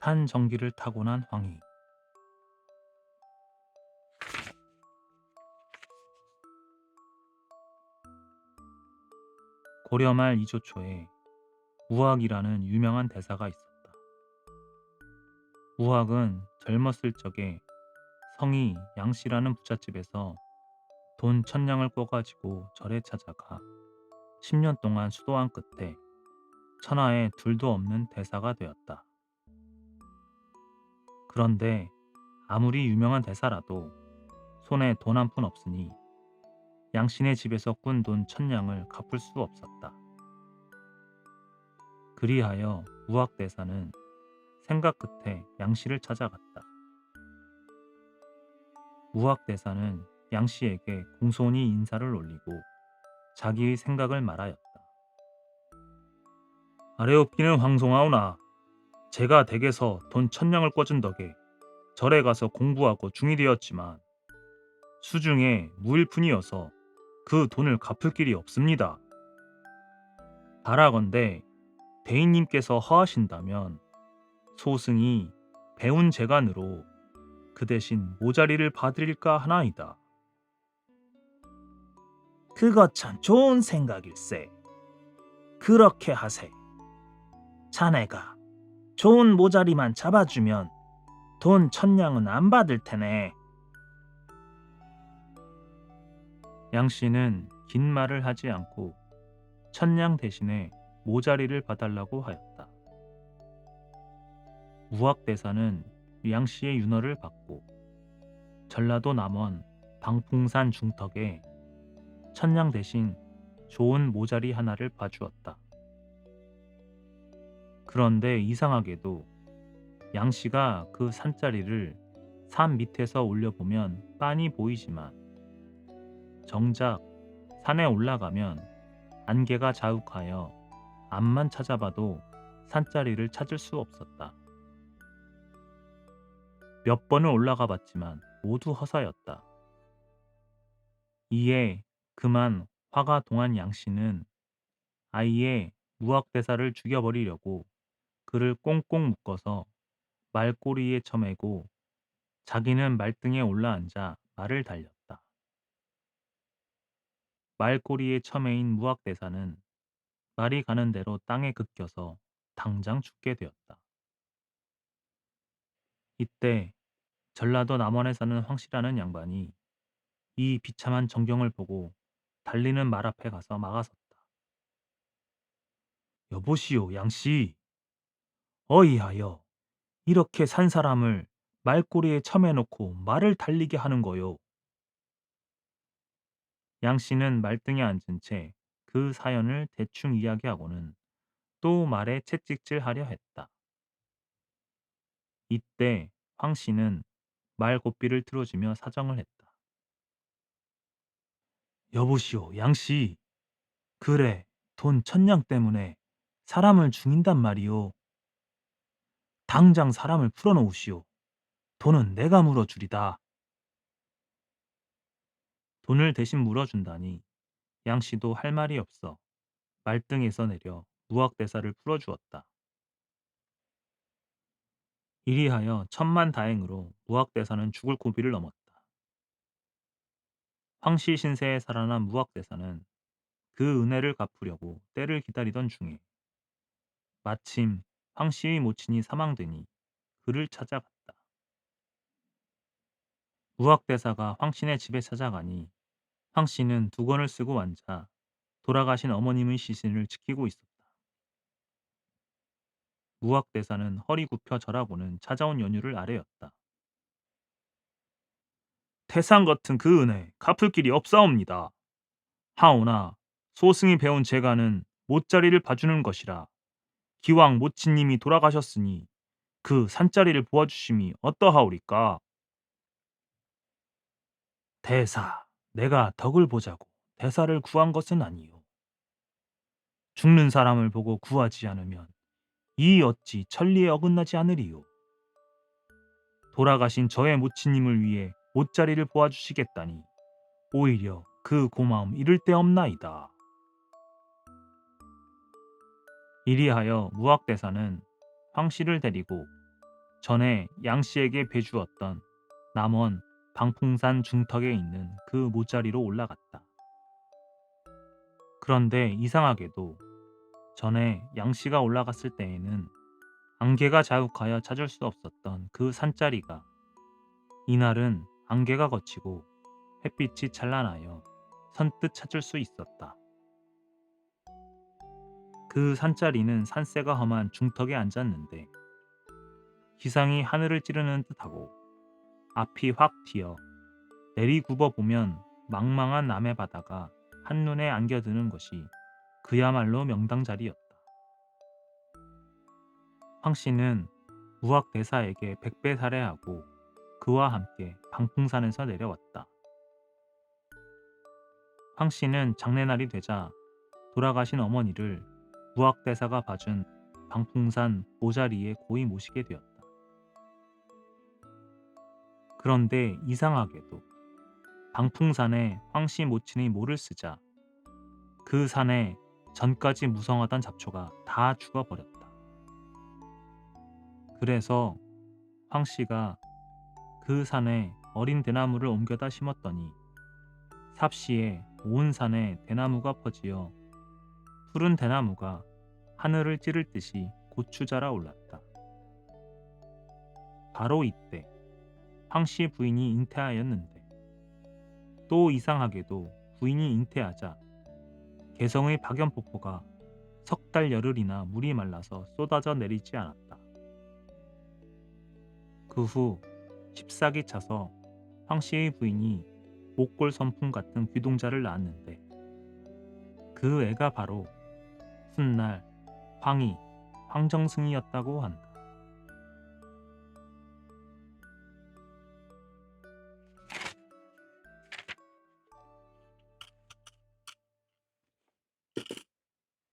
산 전기를 타고난 황희. 고려 말 이조 초에 우학이라는 유명한 대사가 있었다. 우학은 젊었을 적에 성이 양씨라는 부잣집에서 돈 천냥을 꿔가지고 절에 찾아가 10년 동안 수도한 끝에 천하에 둘도 없는 대사가 되었다. 그런데 아무리 유명한 대사라도 손에 돈 한 푼 없으니 양신의 집에서 꾼 돈 천냥을 갚을 수 없었다. 그리하여 우학대사는 생각 끝에 양씨를 찾아갔다. 우학대사는 양씨에게 공손히 인사를 올리고 자기의 생각을 말하였다. 아래옵기는 황송하오나 제가 댁에서 돈 천냥을 꿔준 덕에 절에 가서 공부하고 중이 되었지만 수중에 무일푼이어서 그 돈을 갚을 길이 없습니다. 바라건대 대인님께서 허하신다면 소승이 배운 재간으로 그 대신 모자리를 받으릴까 하나이다. 그것 참 좋은 생각일세. 그렇게 하세. 자네가 좋은 모자리만 잡아주면 돈 천냥은 안 받을 테네. 양 씨는 긴 말을 하지 않고 천냥 대신에 모자리를 봐달라고 하였다. 우학대사는 양 씨의 윤허를 받고 전라도 남원 방풍산 중턱에 천냥 대신 좋은 모자리 하나를 봐주었다. 그런데 이상하게도 양 씨가 그 산자리를 산 밑에서 올려보면 빤히 보이지만 정작 산에 올라가면 안개가 자욱하여 앞만 찾아봐도 산자리를 찾을 수 없었다. 몇 번을 올라가 봤지만 모두 허사였다. 이에 그만 화가 동한 양 씨는 아이의 무학대사를 죽여버리려고 그를 꽁꽁 묶어서 말꼬리에 처매고 자기는 말등에 올라앉아 말을 달렸다. 말꼬리에 처매인 무학대사는 말이 가는 대로 땅에 긋겨서 당장 죽게 되었다. 이때 전라도 남원에 사는 황씨라는 양반이 이 비참한 전경을 보고 달리는 말 앞에 가서 막아섰다. 여보시오, 양씨. 어이하여 이렇게 산 사람을 말꼬리에 처매놓고 말을 달리게 하는 거요. 양 씨는 말등에 앉은 채 그 사연을 대충 이야기하고는 또 말에 채찍질 하려 했다. 이때 황 씨는 말 고삐를 틀어주며 사정을 했다. 여보시오, 양 씨. 그래, 돈 천냥 때문에 사람을 죽인단 말이오. 당장 사람을 풀어놓으시오. 돈은 내가 물어주리다. 돈을 대신 물어준다니 양 씨도 할 말이 없어 말등에서 내려 무학대사를 풀어주었다. 이리하여 천만 다행으로 무학대사는 죽을 고비를 넘었다. 황씨 신세에 살아난 무학대사는 그 은혜를 갚으려고 때를 기다리던 중에 마침 황 씨의 모친이 사망되니 그를 찾아갔다. 무학대사가 황 씨네 집에 찾아가니 황 씨는 두건을 쓰고 앉아 돌아가신 어머님의 시신을 지키고 있었다. 무학대사는 허리 굽혀 절하고는 찾아온 연유를 아뢰었다. 태상 같은 그 은혜 갚을 길이 없사옵니다. 하오나 소승이 배운 재가는 못자리를 봐주는 것이라 기왕 모친님이 돌아가셨으니 그 산자리를 보아주심이 어떠하오리까? 대사, 내가 덕을 보자고 대사를 구한 것은 아니요. 죽는 사람을 보고 구하지 않으면 이 어찌 천리에 어긋나지 않으리요. 돌아가신 저의 모친님을 위해 옷자리를 보아주시겠다니 오히려 그 고마움 이를 데 없나이다. 이리하여 무학대사는 황씨를 데리고 전에 양 씨에게 배주었던 남원 방풍산 중턱에 있는 그 모짜리로 올라갔다. 그런데 이상하게도 전에 양 씨가 올라갔을 때에는 안개가 자욱하여 찾을 수 없었던 그 산자리가 이날은 안개가 걷히고 햇빛이 찬란하여 선뜻 찾을 수 있었다. 그 산자리는 산세가 험한 중턱에 앉았는데 기상이 하늘을 찌르는 듯하고 앞이 확 튀어 내리굽어 보면 망망한 남해 바다가 한눈에 안겨드는 것이 그야말로 명당 자리였다. 황 씨는 무학 대사에게 백배 살해하고 그와 함께 방풍산에서 내려왔다. 황 씨는 장례날이 되자 돌아가신 어머니를 무학 대사가 봐준 방풍산 모자리에 고이 모시게 되었다. 그런데 이상하게도 방풍산에 황씨 모친이 모를 쓰자 그 산에 전까지 무성하던 잡초가 다 죽어버렸다. 그래서 황씨가 그 산에 어린 대나무를 옮겨다 심었더니 삽시에 온 산에 대나무가 퍼지어 푸른 대나무가 하늘을 찌를 듯이 고추 자라 올랐다. 바로 이때 황씨 부인이 잉태하였는데 또 이상하게도 부인이 잉태하자 개성의 박연폭포가 석 달 열흘이나 물이 말라서 쏟아져 내리지 않았다. 그후 잎사귀 차서 황 씨의 부인이 목골 선풍 같은 귀동자를 낳았는데 그 애가 바로 훗날 황희 황정승이었다고 한다.